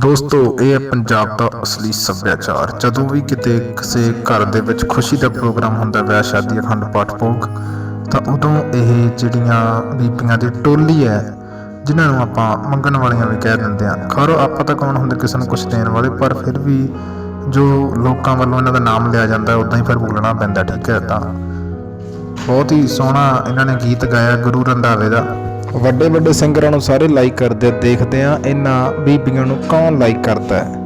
ਦੋਸਤੋ, ਇਹ ਹੈ ਪੰਜਾਬ ਦਾ ਅਸਲੀ ਸੱਭਿਆਚਾਰ। ਜਦੋਂ ਵੀ ਕਿਤੇ ਕਿਸੇ ਘਰ ਦੇ ਵਿੱਚ ਖੁਸ਼ੀ ਦਾ ਪ੍ਰੋਗਰਾਮ ਹੁੰਦਾ, ਵਿਆਹ ਸ਼ਾਦੀ, ਅਖੰਡ ਪਾਠ, ਭੋਗ, ਤਾਂ ਉਦੋਂ ਇਹ ਜਿਹੜੀਆਂ ਬੀਬੀਆਂ ਦੀ ਟੋਲੀ ਹੈ, ਜਿਨ੍ਹਾਂ ਨੂੰ ਆਪਾਂ ਮੰਗਣ ਵਾਲੀਆਂ ਵੀ ਕਹਿ ਦਿੰਦੇ ਆ ਖਰੋ, ਆਪਾਂ ਤਾਂ ਕੌਣ ਹੁੰਦੇ ਕਿਸੇ ਨੂੰ ਕੁਝ ਦੇਣ ਵਾਲੇ, ਪਰ ਫਿਰ ਵੀ ਜੋ ਲੋਕਾਂ ਵੱਲੋਂ ਇਹਨਾਂ ਦਾ ਨਾਮ ਲਿਆ ਜਾਂਦਾ, ਉਦਾਂ ਹੀ ਫਿਰ ਬੋਲਣਾ ਪੈਂਦਾ, ਠੀਕ ਹੈ ਤਾਂ। ਬਹੁਤ ਹੀ ਸੋਹਣਾ ਇਹਨਾਂ ਨੇ ਗੀਤ ਗਾਇਆ ਗੁਰੂ ਰੰਧਾਵੇ ਦਾ। ਵੱਡੇ ਵੱਡੇ ਸਿੰਗਰਾਂ ਨੂੰ ਸਾਰੇ ਲਾਈਕ ਕਰਦੇ ਦੇਖਦੇ ਆ, ਇਹਨਾਂ ਬੀਬੀਆਂ ਨੂੰ ਕੌਣ ਲਾਈਕ ਕਰਦਾ ਹੈ?